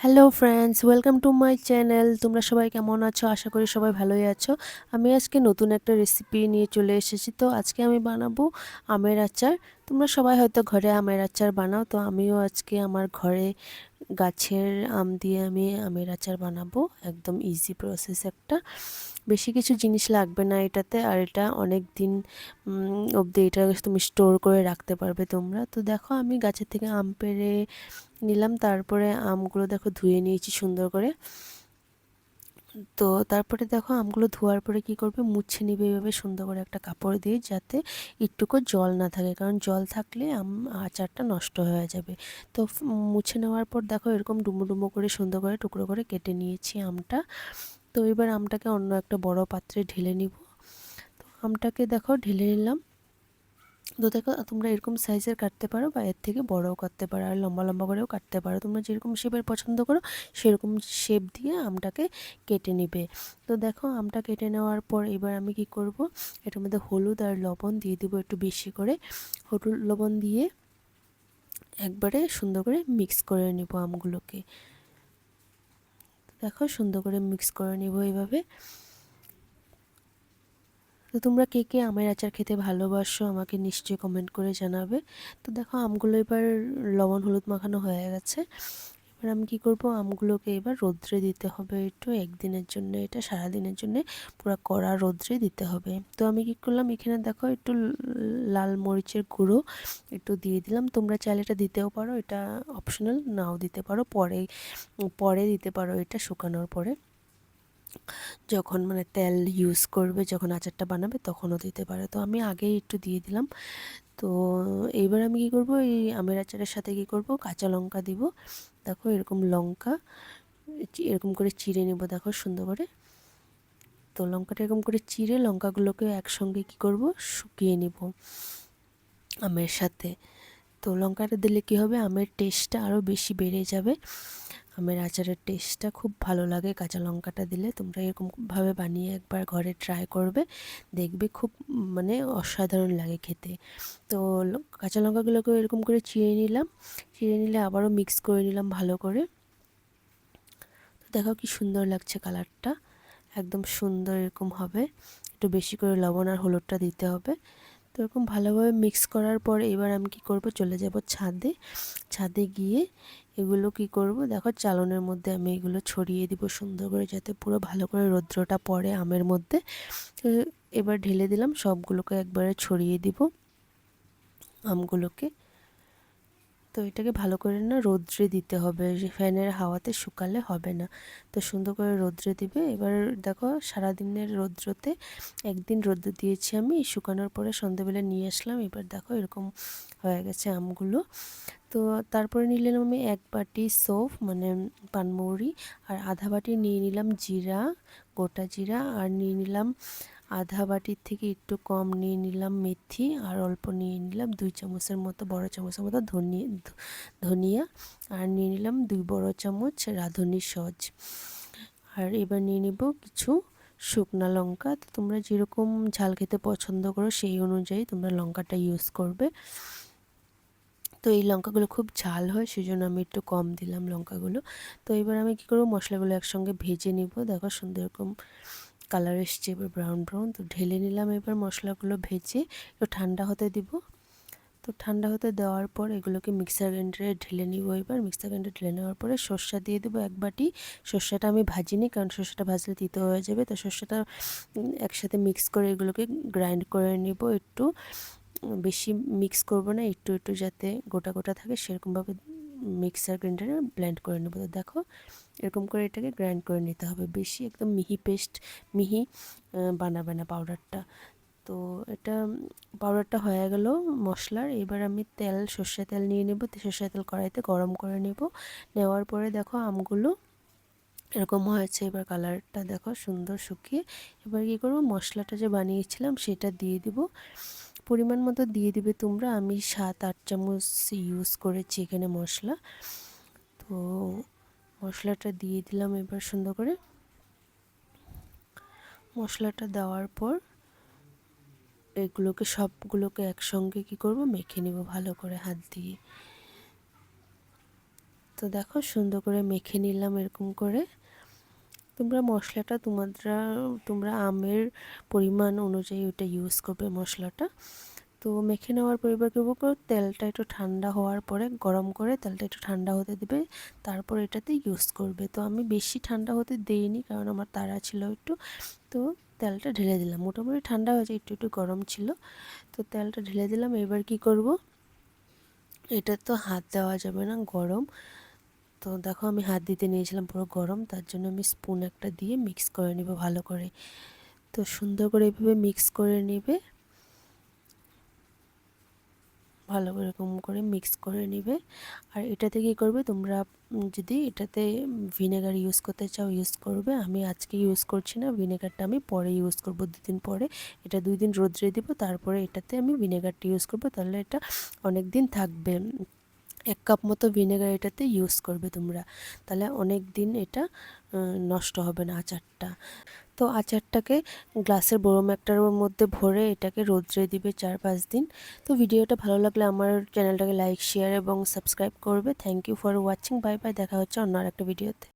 Hello friends welcome to my channel তোমরা সবাই কেমন আছো? আশা করি সবাই ভালোই আছো। আমি আজকে নতুন একটা রেসিপি নিয়ে চলে এসেছি। তো আজকে আমি বানাবো আমের আচার। তোমরা সবাই হয়তো ঘরে আমের আচার বানাও। তো আমিও আজকে আমার ঘরে গাছের আম দিয়ে আমি আমের আচার বানাবো। একদম ইজি প্রসেস একটা। বেশি কিছু জিনিস লাগবে না এটাতে, আর এটা অনেক দিন অবধি এটা তুমি স্টোর করে রাখতে পারবে তোমরা। তো দেখো আমি গাছের থেকে আম পেড়ে নিলাম, তারপরে আমগুলো দেখো ধুয়ে নিয়েছি সুন্দর করে। তো তারপরে দেখো আমগুলো ধোয়ার পরে কি করবে, মুছে নিবে এভাবে সুন্দর করে একটা কাপড় দিয়ে, যাতে একটুকু জল না থাকে। কারণ জল থাকলে আম আচারটা নষ্ট হয়ে যাবে। তো মুছে নেওয়ার পর দেখো এরকম ডুমো ডুমো করে সুন্দর করে টুকরো করে কেটে নিয়েছি আমটা। তো এবার আমটাকে অন্য একটা বড় পাত্রে ঢেলে নিব। তো আমটাকে দেখো ঢেলে নিলাম। তো দেখো তোমরা এরকম সাইজের কাটতে পারো বা এর থেকে বড়ও কাটতে পারো আর লম্বা লম্বা করেও কাটতে পারো। তোমরা যেরকম শেপের পছন্দ করো, সেরকম শেপ দিয়ে আমটাকে কেটে নিবে। তো দেখো আমটা কেটে নেওয়ার পর এবার আমি কি করব, এটার মধ্যে হলুদ আর লবণ দিয়ে দেবো একটু বেশি করে। হলুদ, লবণ দিয়ে একবারে সুন্দর করে মিক্স করে নিব আমগুলোকে। দেখো, সুন্দর করে মিক্স করে নিব এইভাবে। তো তোমরা কে কে আমের আচার খেতে ভালোবাসো আমাকে নিশ্চয়ই কমেন্ট করে জানাবে। তো দেখো, আমগুলো এবার লবণ, হলুদ মাখানো হয়ে গেছে। এবার আমি কী করব? আমগুলোকে এবার রোদ্রে দিতে হবে একটু, একদিনের জন্য এটা, সারাদিনের জন্য পুরো কড়া রোদ্রে দিতে হবে। তো আমি কী করলাম? এখানে দেখো একটু লাল মরিচের গুঁড়ো একটু দিয়ে দিলাম। তোমরা চাইলে এটা দিতেও পারো, এটা অপশনাল নাও দিতে পারো, পরে পরে দিতে পারো এটা শুকানোর পরে। যখন মানে তেল ইউজ করবে, যখন আচারটা বানাবে তখনও দিতে পারে। তো আমি আগেই একটু দিয়ে দিলাম। তো এইবার আমি কি করব? এই আমের আচারের সাথে কি করব? কাঁচা লঙ্কা দিব। দেখো এরকম লঙ্কা এরকম করে চিড়ে নেব দেখো সুন্দর করে। তো লঙ্কাটা এরকম করে চিড়ে লঙ্কাগুলোকে একসঙ্গে কি করব? শুকিয়ে নেব আমের সাথে। তো লঙ্কাটা দিলে কী হবে? আমের টেস্টটা আরও বেশি বেড়ে যাবে। আমের আচারের টেস্টটা খুব ভালো লাগে কাঁচা লঙ্কাটা দিলে। তোমরা এরকমভাবে বানিয়ে একবার ঘরে ট্রাই করবে। দেখবে খুব মানে অসাধারণ লাগে খেতে। তো কাঁচা লঙ্কাগুলোকে এরকম করে চিড়ে নিলাম। চিড়ে নিলে আবারও মিক্স করে নিলাম ভালো করে। তো দেখো কি সুন্দর লাগছে কালারটা একদম সুন্দর এরকম হবে। একটু বেশি করে লবণ আর হলুদটা দিতে হবে। তো এরকম ভালোভাবে মিক্স করার পর এবার আমি কি করব? চলে যাব ছাদে। ছাদে গিয়ে এগুলো কি করব? দেখো চালনের মধ্যে আমি এগুলো ছড়িয়ে দিব সুন্দর করে যাতে পুরো ভালো করে রৌদ্রটা পড়ে আমের মধ্যে। এবার ঢেলে দিলাম, সবগুলোকে একবারে ছড়িয়ে দিব। আমগুলোকে তো এটাকে ভালো করে না রোদ্রে দিতে হবে। ফ্যানের হাওয়াতে শুকালে হবে না। তো সুন্দর করে রোদ্রে দিবে। এবার দেখো সারাদিনের রৌদ্রতে একদিন রোদ্র দিয়েছি আমি। শুকানোর পরে সন্ধেবেলা নিয়ে আসলাম। এবার দেখো এরকম হয়ে গেছে আমগুলো। তো তারপরে নিলাম আমি এক বাটি সোফ মানে পানমৌরি আর আধা বাটি নিয়ে নিলাম জিরা, গোটা জিরা, আর নিয়ে নিলাম আধা বাটির থেকে একটু কম নিয়ে নিলাম মেথি আর অল্প নিয়ে নিলাম দুই চামচের মতো, বড় চামচের মতো ধনিয়া ধনিয়া আর নিয়ে নিলাম দুই বড় চামচ রাঁধুনি সজ। আর এবার নিয়ে নিব কিছু শুকনা লঙ্কা। তো তোমরা যেরকম ঝাল খেতে পছন্দ করো সেই অনুযায়ী তোমরা লঙ্কাটা ইউজ করবে। তো এই লঙ্কাগুলো খুব ঝাল হয় সেই জন্য আমি একটু কম দিলাম লঙ্কাগুলো। তো এবার আমি কী করব, মশলাগুলো একসঙ্গে ভেজে নিব। দেখো সুন্দর এরকম কালার এসছে, এবার ব্রাউন ব্রাউন তো ঢেলে নিলাম এবার মশলাগুলো ভেজে, একটু ঠান্ডা হতে দিব। তো ঠান্ডা হতে দেওয়ার পর এগুলোকে মিক্সার গ্রাইন্ডারে ঢেলে নিব এবার। মিক্সার গ্রাইন্ডারে ঢেলে নেওয়ার পরে সর্ষা দিয়ে দেবো এক বাটি। সর্ষাটা আমি ভাজিনি, কারণ সর্ষাটা ভাজলে তিতো হয়ে যাবে। তো সর্ষাটা একসাথে মিক্স করে এগুলোকে গ্রাইন্ড করে নিব একটু। বেশি মিক্স করব না, একটু একটু যাতে গোটা গোটা থাকে, সেরকমভাবে মিক্সার গ্রাইন্ডারে ব্লেন্ড করে নেব। তো দেখো এরকম করে এটাকে গ্রাইন্ড করে নিতে হবে। বেশি একদম মিহি পেস্ট, মিহি বানাবে না পাউডারটা। তো এটা, পাউডারটা হয়ে গেল মশলার। এবার আমি তেল সর্ষে তেল নিয়ে নেব। সর্ষে তেল কড়াইতে গরম করে নেব। নেওয়ার পরে দেখো আমগুলো এরকম হয়েছে। এবার কালারটা দেখো সুন্দর শুকিয়ে। এবার কী করব? মশলাটা যে বানিয়েছিলাম সেটা দিয়ে দিব। পরিমাণ মতো দিয়ে দিবে তোমরা। আমি সাত, আট চামচ ইউজ করেছি এখানে মশলা। তো মশলাটা দিয়ে দিলাম এবার সুন্দর করে। মশলাটা দেওয়ার পর এগুলোকে সবগুলোকে একসঙ্গে কি করব? মেখে নেব ভালো করে হাত দিয়ে। তো দেখো সুন্দর করে মেখে নিলাম এরকম করে। তোমরা মশলাটা তোমরা তোমরা আমের পরিমাণ অনুযায়ী ওটা ইউজ করবে মশলাটা। তো মেখে নেওয়ার পরিবার করব তেলটা একটু ঠান্ডা হওয়ার পরে গরম করে তেলটা একটু ঠান্ডা হতে দেবে, তারপর এটাতে ইউজ করবে। তো আমি বেশি ঠান্ডা হতে দেইনি কারণ আমার তাড়া ছিল একটু। তো তেলটা ঢেলে দিলাম। মোটামুটি ঠান্ডা হয়েছে, একটু একটু গরম ছিল। তো তেলটা ঢেলে দিলাম। এবার কি করব? এটা তো হাত দেওয়া যাবে না, গরম। তো দেখো আমি হাত দিতে নিয়েছিলাম পুরো গরম, তার জন্য আমি স্পুন একটা দিয়ে মিক্স করে নিব ভালো করে। তো সুন্দর করে এভাবে মিক্স করে নেবে। ভালো এরকম করে মিক্স করে নেবে। আর এটাতে কী করবে? তোমরা যদি এটাতে ভিনেগার ইউজ করতে চাও ইউজ করবে। আমি আজকে ইউজ করছি না ভিনেগারটা আমি পরে ইউজ করব, দুদিন পরে। এটা দুই দিন রোদ্রে দিব, তারপরে এটাতে আমি ভিনেগারটা ইউজ করব, তাহলে এটা অনেক দিন থাকবে। এক কাপ মতো ভিনেগার এটাতে ইউজ করবে তোমরা। তাহলে অনেক দিন এটা নষ্ট হবে না আচারটা। তো আচারটাকে গ্লাসের বড় ম্যাকটার মধ্যে ভরে এটাকে রোদ্রে দিবে চার পাঁচ দিন। তো ভিডিওটা ভালো লাগলে আমার চ্যানেলটাকে লাইক শেয়ার এবং সাবস্ক্রাইব করবে। Thank you for watching bye bye দেখা হচ্ছে অন্য আর একটা ভিডিওতে